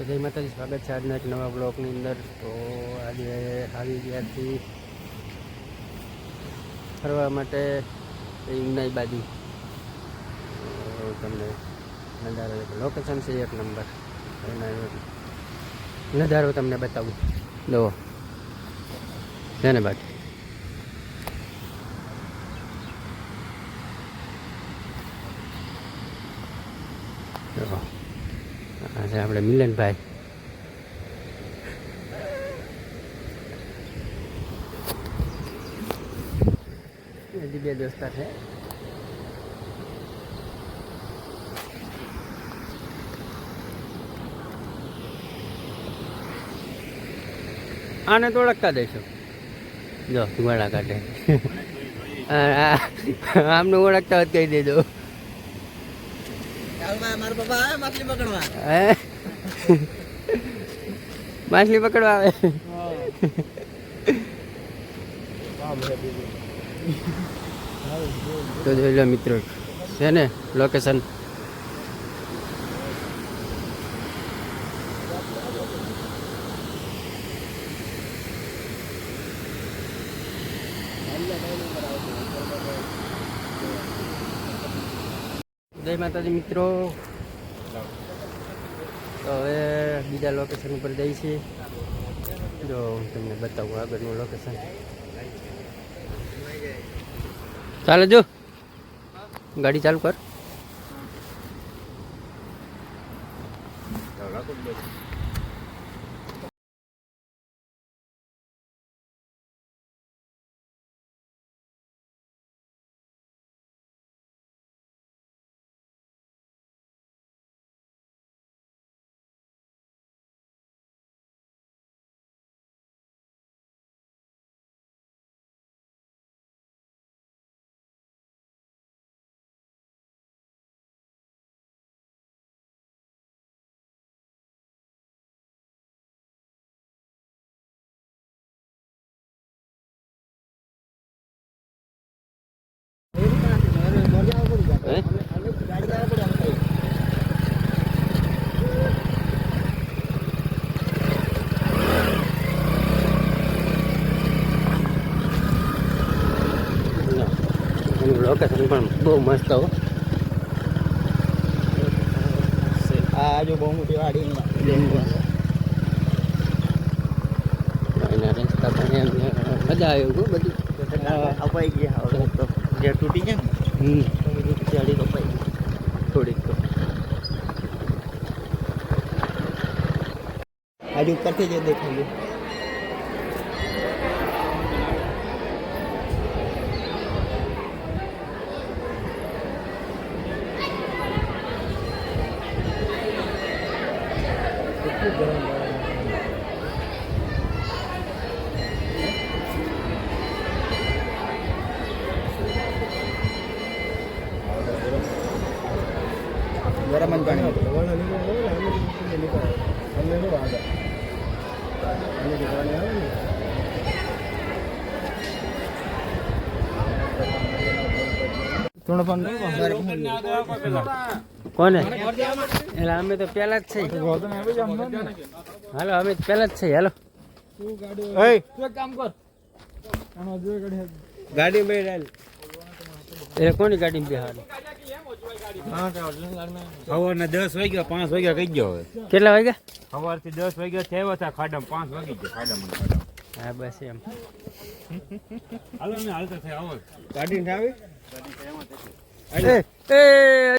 તો જય માતાજી, સ્વાગત છે આજના એક નવા બ્લોકની અંદર. તો આજે આવી ગયાથી ફરવા માટે ઈંગનાઈ બાજુ. તમને નજારો લોકેશન છે, એક નંબર એના નજારો તમને બતાવું. જુઓ છે ને બાકી? જુઓ આપણે મિલનભાઈ. હજી બે દોસ્તાર છે. આને તો ઓળખતા દઈશું જો ધુમાડા કાઢે. આમને ઓળખતા જ કહી દેજો. માછલી પકડવા. આવે? તો જોઈ લો મિત્રો છે ને લોકેશન જય માતાજી મિત્રો. તો હવે બીજા લોકેશન ઉપર જઈએ છીએ. જો હું તમને બતાવું આગળનું લોકેશન ચાલે જો. ગાડી ચાલુ કર હે એનું લોકેશન પણ બહુ મસ્ત હો. આ જો બહુ મોટી વાડી એના રસ્તા પણ મજા આવે એવું બધું. અપાઈ ગયા હવે તો. જે તૂટી ગયા ને? કપાઈ ગઈ. થોડીક તો. આજે ઉપરથી જ દેખાયું પાણી થોડો કોને? એટલે અમે તો પહેલા જ છે. હાલો અમે પેલા પહેલા જ છે. હાલો. ગાડી કોની ગાડી બેહાડી સવારના દસ વાગ્યા પાંચ વાગ્યા કહી ગયો હવે. કેટલા વાગ્યા? સવારથી દસ વાગ્યા થયા હતા ખાડામાં પાંચ વાગી ગયા ખાડામાં હા બસ એમ. હાલો ને હાલતા થાય આવો. ગાડી આવી એ એ